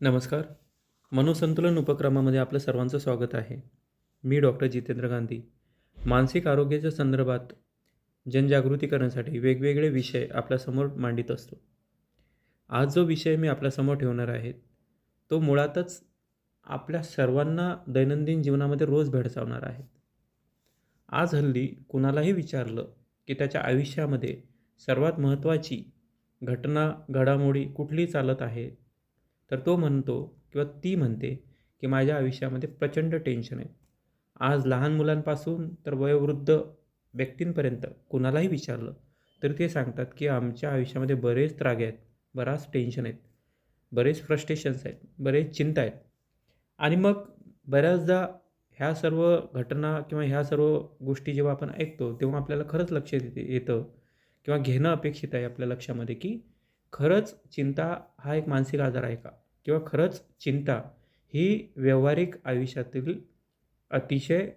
नमस्कार. मनोसंतुलन उपक्रमामध्ये आपलं सर्वांचं स्वागत आहे. मी डॉक्टर जितेंद्र गांधी. मानसिक आरोग्याच्या संदर्भात जनजागृती करण्यासाठी वेगवेगळे विषय आपल्यासमोर मांडित असतो. आज जो विषय मी आपल्यासमोर ठेवणार आहे तो मुळातच आपल्या सर्वांना दैनंदिन जीवनामध्ये रोज भेडसावणार आहे. आज हल्ली कुणालाही विचारलं की त्याच्या आयुष्यामध्ये सर्वात महत्त्वाची घटना घडामोडी कुठली चालत आहे तर तो म्हणतो किंवा ती म्हणते की माझ्या आयुष्यामध्ये प्रचंड टेन्शन आहे. आज लहान मुलांपासून तर वयोवृद्ध व्यक्तींपर्यंत कुणालाही विचारलं तर ते सांगतात की आमच्या आयुष्यामध्ये बरेच त्रागे आहेत बराच टेन्शन आहेत बरेच फ्रस्ट्रेशन्स आहेत बरेच चिंता आहेत. आणि मग बऱ्याचदा ह्या सर्व घटना किंवा ह्या सर्व गोष्टी जेव्हा आपण ऐकतो तेव्हा आपल्याला खरंच लक्ष येते येतं किंवा घेणं अपेक्षित आहे आपल्या लक्षामध्ये की खरंच चिंता हा एक मानसिक आजार आहे का? किंवा खरंच चिंता ही व्यावहारिक आयुष्यातील अतिशय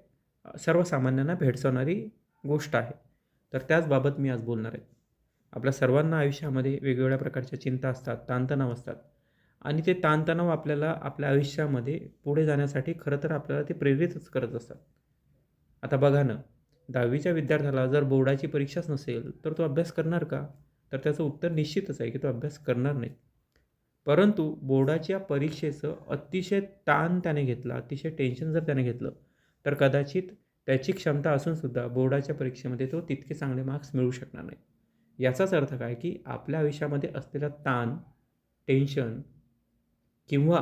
सर्वसामान्यांना भेडसावणारी गोष्ट आहे. तर त्याचबाबत मी आज बोलणार आहे. आपल्या सर्वांना आयुष्यामध्ये वेगवेगळ्या प्रकारच्या चिंता असतात ताणतणाव असतात. आणि ते ताणतणाव आपल्याला आपल्या आयुष्यामध्ये पुढे जाण्यासाठी खरं तर आपल्याला ते प्रेरितच करत असतात. आता बघा ना दहावीच्या विद्यार्थ्याला जर बोर्डाची परीक्षाच नसेल तर तो अभ्यास करणार का? तर त्याचं उत्तर निश्चितच आहे की तो अभ्यास करणार नाही. परंतु बोर्डाच्या परीक्षेचं अतिशय ताण त्याने घेतला अतिशय टेन्शन जर त्याने घेतलं तर कदाचित त्याची क्षमता असूनसुद्धा बोर्डाच्या परीक्षेमध्ये तो तितके चांगले मार्क्स मिळू शकणार नाही. याचाच अर्थ काय की आपल्या आयुष्यामध्ये असलेला ताण टेन्शन किंवा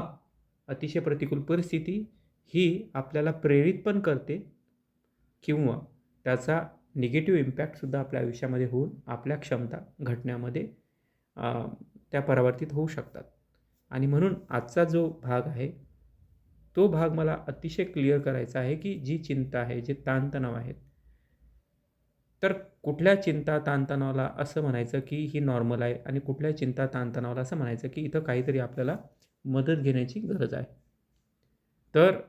अतिशय प्रतिकूल परिस्थिती ही आपल्याला प्रेरित पण करते किंवा त्याचा निगेटिव्ह इम्पॅक्टसुद्धा आपल्या आयुष्यामध्ये होऊन आपल्या क्षमता घटण्यामध्ये त्या परावर्तित होऊ शकतात. आणि म्हणून आजचा जो भाग आहे तो भाग मला अतिशय क्लिअर करायचा आहे की जी चिंता आहे जे ताणतणाव आहेत तर कुठल्या चिंता ताणतणावाला असं म्हणायचं की ही नॉर्मल आहे आणि कुठल्या चिंता ताणतणावाला असं म्हणायचं की इथं काहीतरी आपल्याला मदत घेण्याची गरज आहे. तर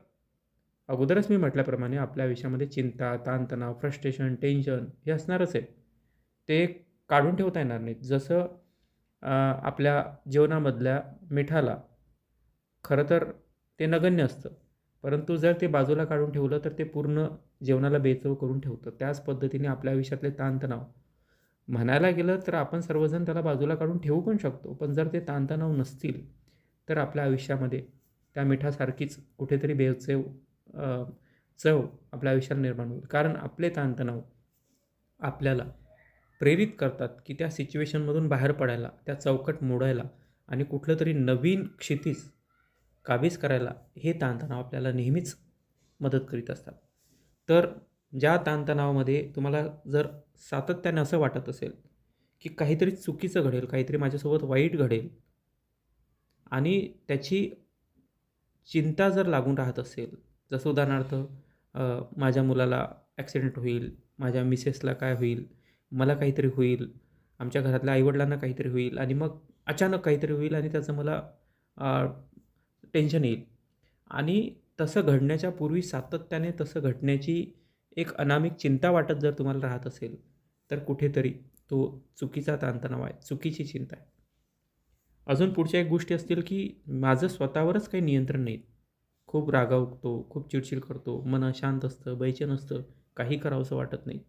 अगोदरच मी म्हटल्याप्रमाणे आपल्या आयुष्यामध्ये चिंता ताणतणाव फ्रस्ट्रेशन टेन्शन हे असणारच आहे ते काढून ठेवता येणार नाहीत. जसं आपल्या जेवणामधल्या मिठाला खरं तर ते नगण्य असतं. परंतु जर ते बाजूला काढून ठेवलं तर ते पूर्ण जेवणाला बेचव करून ठेवतं. त्याच पद्धतीने आपल्या आयुष्यातले ताणतणाव. म्हणायला गेलं तर आपण सर्वजण त्याला बाजूला काढून ठेवू पण शकतो. पण जर ते ताणतणाव नसतील तर आपल्या आयुष्यामध्ये त्या मिठासारखीच कुठेतरी बेचव चव आपल्या आयुष्याला निर्माण होईल. कारण आपले ताणतणाव आपल्याला प्रेरित करतात की त्या सिच्युएशनमधून बाहेर पडायला त्या चौकट मोडायला आणि कुठलं तरी नवीन क्षितिज काबीज करायला हे ताणतणाव आपल्याला नेहमीच मदत करीत असतात. तर ज्या ताणतणावामध्ये तुम्हाला जर सातत्याने असं वाटत असेल की काहीतरी चुकीचं घडेल काहीतरी माझ्यासोबत वाईट घडेल आणि त्याची चिंता जर लागून राहत असेल जसं उदाहरणार्थ माझ्या मुलाला ॲक्सिडेंट होईल माझ्या मिसेसला काय होईल मला काहीतरी होईल आमच्या घरातल्या आईवडिलांना काहीतरी होईल आणि मग अचानक काहीतरी होईल आणि त्याचं मला टेन्शन येईल. आणि तसं घडण्याच्या पूर्वी सातत्याने तसं घडण्याची एक अनामिक चिंता वाटत जर तुम्हाला राहत असेल तर कुठेतरी तो चुकीचा ताणतणाव आहे चुकीची चिंता आहे. अजून पुढच्या एक गोष्टी असतील की माझं स्वतःवरच काही नियंत्रण नाही. खूप रागावतो खूप चिडचिड करतो मन अशांत असतं बैचन असतं काही करावंसं वाटत नाहीत.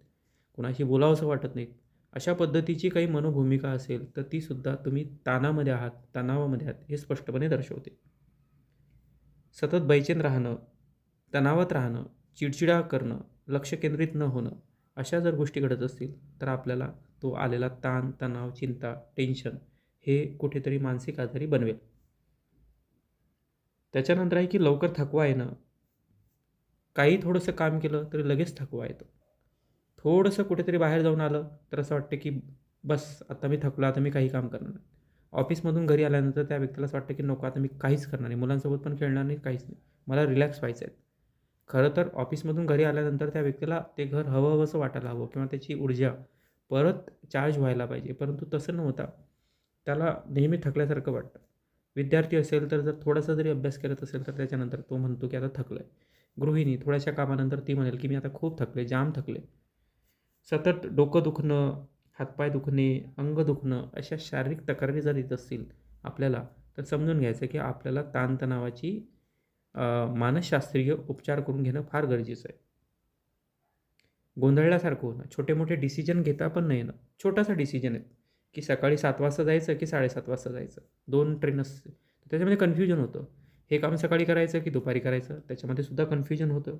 कुणाशी बोलावंसं वाटत नाहीत. अशा पद्धतीची काही मनोभूमिका असेल तर तीसुद्धा तुम्ही तानामध्ये आहात तणावामध्ये आहात हे स्पष्टपणे दर्शवते. सतत बैचेन राहणं तणावात राहणं चिडचिडा करणं लक्ष केंद्रित न होणं अशा जर गोष्टी घडत असतील तर आपल्याला तो आलेला ताण तणाव चिंता टेन्शन हे कुठेतरी मानसिक आजारी बनवेल. त्याच्यानंतर आहे की लवकर थकवा येणं. काही थोडंसं काम केलं तरी लगेच थकवा येतो. थोडंसं कुठेतरी बाहेर जाऊन आलं तर असं वाटतं की बस आता मी थकलो आता मी काही काम करणार नाही. ऑफिसमधून घरी आल्यानंतर त्या व्यक्तीला असं वाटतं की नको आता मी काहीच करणार नाही. मुलांसोबत पण खेळणार नाही काहीच नाही. मला रिलॅक्स व्हायचं आहे. खरं तर ऑफिसमधून घरी आल्यानंतर त्या व्यक्तीला ते घर हवं हवंसं वाटायला हवं किंवा त्याची ऊर्जा परत चार्ज व्हायला पाहिजे. परंतु तसं न होता त्याला नेहमी थकल्यासारखं वाटतं. विद्यार्थी असेल तर जर थोडासा जरी अभ्यास करत असेल तर त्याच्यानंतर तो म्हणतो की आता थकलं आहे गृहिणी थोड्याशा कामानंतर ती म्हणेल की मी आता खूप थकले जाम थकले सतत डोकं दुखणं हातपाय दुखणे अंग दुखणं अशा शारीरिक तक्रारी जर येत असतील आपल्याला तर समजून घ्यायचं की आपल्याला ताणतणावाची मानसशास्त्रीय उपचार करून घेणं फार गरजेचं आहे. गोंधळल्यासारखं होणं छोटे मोठे डिसिजन घेता पण नाही येणं छोटासा डिसिजन आहे. की सकाळी सात वाजता जायचं की साडेसात वाजता जायचं. दोन ट्रेन असते त्याच्यामध्ये कन्फ्युजन होतं. हे काम सकाळी करायचं की दुपारी करायचं? त्याच्यामध्ये सुद्धा कन्फ्युजन होतं.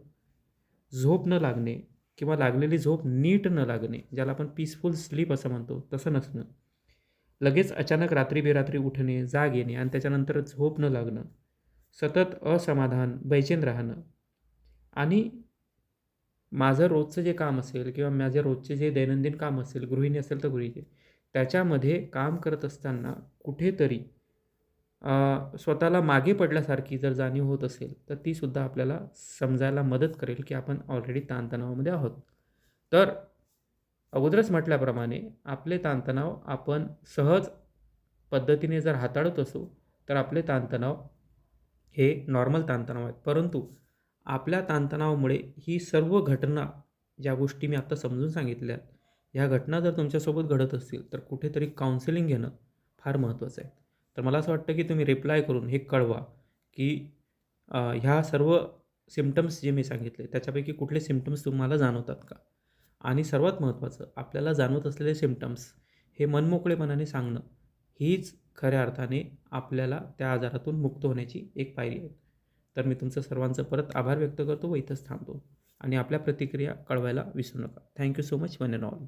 झोप न लागणे किंवा लागलेली झोप नीट न लागणे ज्याला आपण पीसफुल स्लीप असं म्हणतो तसं नसणं. लगेच अचानक रात्री बेरात्री उठणे जाग येणे आणि त्याच्यानंतर झोप न लागणं. सतत असमाधान बैचेन राहणं. आणि माझं रोजचं जे काम असेल किंवा माझ्या रोजचे जे दैनंदिन काम असेल गृहिणी असेल तर गृहिणी. त्याच्यामध्ये काम करत असताना कुठेतरी स्वतःला मागे पडल्यासारखी जर जाणीव होत असेल तर तीसुद्धा आपल्याला समजायला मदत करेल की आपण ऑलरेडी ताणतणावामध्ये आहोत. तर अगोदरच म्हटल्याप्रमाणे आपले ताणतणाव आपण सहज पद्धतीने जर हाताळत असू तर आपले ताणतणाव हे नॉर्मल ताणतणाव आहेत. परंतु आपल्या ताणतणावामुळे ही सर्व घटना ज्या गोष्टी मी आत्ता समजून सांगितल्या ह्या घटना जर तुमच्यासोबत घडत असतील तर कुठेतरी काउन्सिलिंग घेणं फार महत्त्वाचं आहे. तर मला असं वाटतं की तुम्ही रिप्लाय करून हे कळवा की ह्या सर्व सिम्टम्स जे मी सांगितले त्याच्यापैकी कुठले सिम्टम्स तुम्हाला जाणवतात का? आणि सर्वात महत्त्वाचं आपल्याला जाणवत असलेले सिम्टम्स हे मनमोकळेपणाने सांगणं हीच खऱ्या अर्थाने आपल्याला त्या आजारातून मुक्त होण्याची एक पायरी आहे. तर मी तुमचं सर्वांचं परत आभार व्यक्त करतो व इथंच थांबतो. आणि आपल्या प्रतिक्रिया कळवायला विसरू नका. Thank you so much one and all